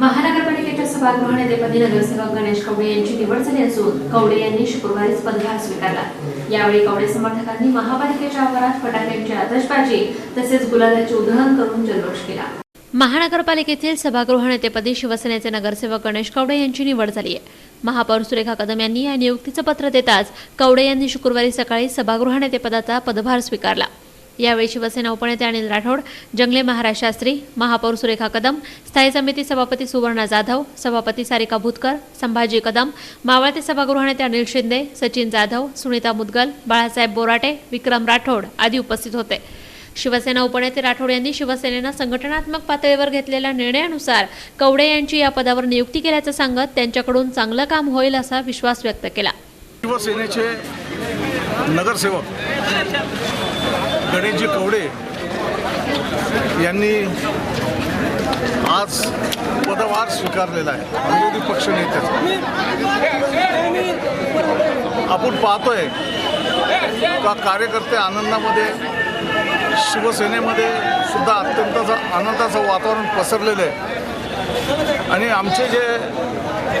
महानगरपालिकेच्या सभागृह नेतेपदी नगरसेवक गणेश कवडे यांची निवड झाली असून कवडे यांनी शुक्रवारीच पदभार स्वीकारला. यावेळी कवडे समर्थकांनी महापालिकेच्या आवारात फटाक्यांची आतषबाजी तसेच गुलालाचे उधळण करून जल्लोष केला. महानगरपालिकेतील सभागृह नेतेपदी शिवसेनेचे नगरसेवक गणेश कवडे यांची निवड झाली आहे. महापौर सुरेखा कदम यांनी या नियुक्तीचं पत्र देताच कवडे यांनी शुक्रवारी सकाळी सभागृह नेतेपदाचा पदभार स्वीकारला. यावेळी शिवसेना उपनेते अनिल राठोड जंगले महाराज शास्त्री महापौर सुरेखा कदम स्थायी समिती सभापती सुवर्णा जाधव सभापती सारिका भुतकर संभाजी कदम मावळते सभागृह नेते अनिल शिंदे सचिन जाधव सुनीता मुदगल बाळासाहेब बोराटे विक्रम राठोड आदी उपस्थित होते. शिवसेना उपनेते राठोड यांनी शिवसेनेनं संघटनात्मक पातळीवर घेतलेल्या निर्णयानुसार कवडे यांची या पदावर नियुक्ती केल्याचं सांगत त्यांच्याकडून चांगलं काम होईल असा विश्वास व्यक्त केला. शिवसेनेचे नगरसेवक गणेशजी कवडे यांनी आज पदभार स्वीकारलेला आहे. विरोधी पक्ष नेत्याचा आपण पाहतोय का कार्यकर्ते आनंदामध्ये शिवसेनेमध्ये सुद्धा अत्यंत आनंदाचं वातावरण पसरलेलं आहे. आणि आमचे जे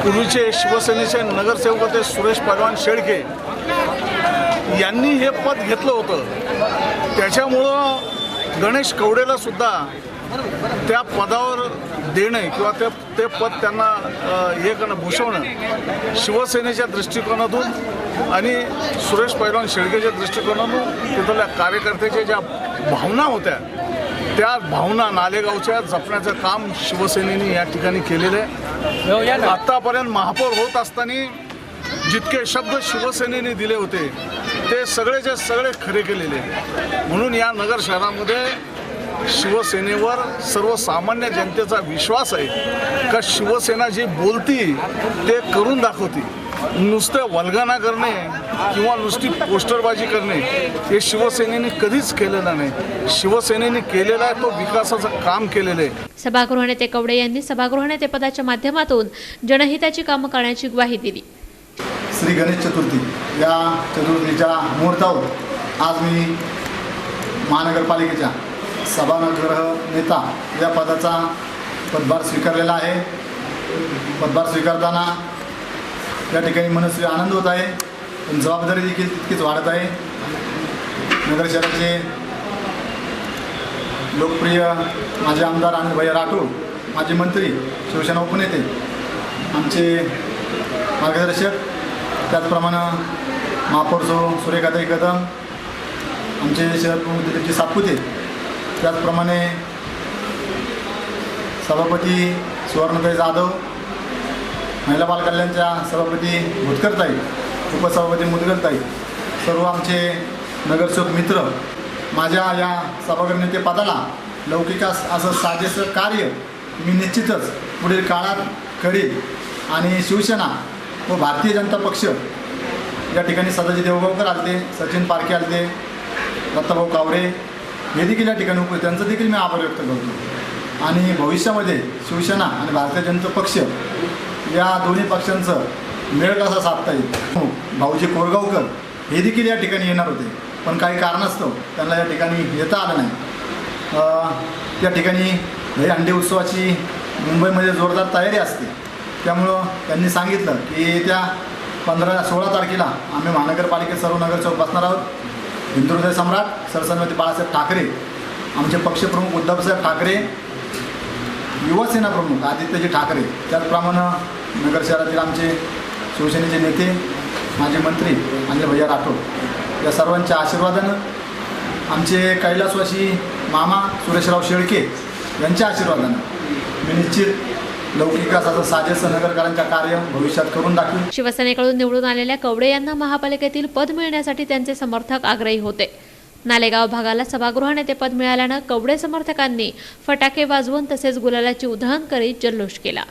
पूर्वीचे शिवसेनेचे नगरसेवक होते सुरेश पहलवान शेळके यांनी हे पद घेतलं होतं. त्याच्यामुळं गणेश कवडेला सुद्धा त्या पदावर देणे किंवा ते ते पद त्यांना हे करणं भूषवणं शिवसेनेच्या दृष्टिकोनातून आणि सुरेश पैलवान शेळकेच्या दृष्टिकोनातून तिथल्या कार्यकर्त्याच्या ज्या भावना होत्या त्या भावना नालेगावच्या जपण्याचं काम शिवसेनेने या ठिकाणी केलेलं आहे. आत्तापर्यंत महापौर होत असताना जितके शब्द शिवसेनेने दिले होते ते सगळेचे सगळे खरे केलेले म्हणून या नगर शहरामध्ये शिवसेनेवर सर्वसामान्य जनतेचा विश्वास आहे. का शिवसेना जी बोलती ते करून दाखवती. नुसतं वल्गाना करणे किंवा नुसती पोस्टरबाजी करणे हे शिवसेनेने कधीच केलेलं नाही. शिवसेनेने केलेला आहे तो विकासाचं काम केलेलं आहे. सभागृह नेते कवडे यांनी सभागृह नेतेपदाच्या माध्यमातून जनहिताची कामं करण्याची ग्वाही दिली. श्री गणेश चतुर्थी या चतुर्थीच्या मुहूर्तावर आज मी महानगरपालिकेच्या सभागृह नेता या पदाचा पदभार स्वीकारलेला आहे. पदभार स्वीकारताना या ठिकाणी मनस्वी आनंद होत आहे. पण जबाबदारी देखील तितकीच वाढत आहे. नगर शहराचे लोकप्रिय माजी आमदार आणि भैया राठोड माजी मंत्री शिवसेना उपनेते आमचे मार्गदर्शक त्याचप्रमाणे महापौर सो सूर्यकाताई कदम आमचे शहर प्रमुख दिलीपजी सातपुते त्याचप्रमाणे सभापती सुवर्णताई जाधव महिला बालकल्याणच्या सभापती भुतकरताई उपसभापती मुदगलताई सर्व आमचे नगरसेवक मित्र माझ्या या सभागृह नेतेपदाला लौकिकास असं साजेसं कार्य मी निश्चितच पुढील काळात करेल. आणि शिवसेना व भारतीय जनता पक्ष या ठिकाणी सदाजी देवगावकर आलते सचिन पारखे आलते दत्ताभाऊ कावरे हे देखील या ठिकाणी उपस्थित. त्यांचं देखील मी आभार व्यक्त करतो. आणि भविष्यामध्ये शिवसेना आणि भारतीय जनता पक्ष या दोन्ही पक्षांचं मेळ कसा साधता येईल? हो, भाऊजी कोरगावकर हे देखील या ठिकाणी येणार होते. पण काही कारणास्तव त्यांना या ठिकाणी येता आलं नाही. त्या या ठिकाणी दही अंडे उत्सवाची मुंबईमध्ये जोरदार तयारी असते. त्यामुळं त्यांनी सांगितलं की येत्या पंधरा सोळा तारखेला आम्ही महानगरपालिकेत सर्व नगर चौक बसणार आहोत. हिंदुहृदय सम्राट सरसन्मती बाळासाहेब ठाकरे आमचे पक्षप्रमुख उद्धवसाहेब ठाकरे युवासेना प्रमुख आदित्यजी ठाकरे त्याचप्रमाणे नगर शहरातील आमचे शिवसेनेचे नेते माजी मंत्री अनिल भैया राठोड या सर्वांच्या आशीर्वादानं आमचे कैलासवासी मामा सुरेशराव शेळके यांच्या आशीर्वादानं मी निश्चित नगरकरांच्या कार्य भविष्यात करून शिवसेनेकडून निवडून आलेल्या कवडे यांना महापालिकेतील पद मिळण्यासाठी त्यांचे समर्थक आग्रही होते. नालेगाव भागाला सभागृह नेतेपद मिळाल्यानं कवडे समर्थकांनी फटाके वाजवून तसेच गुलालाची उधळण करीत जल्लोष केला.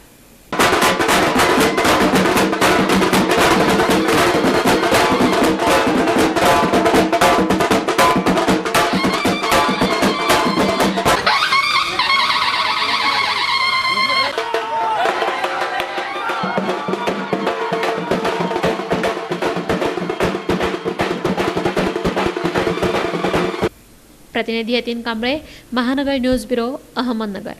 प्रतिनिधी यतीन कांबळे महानगर न्यूज ब्युरो अहमदनगर.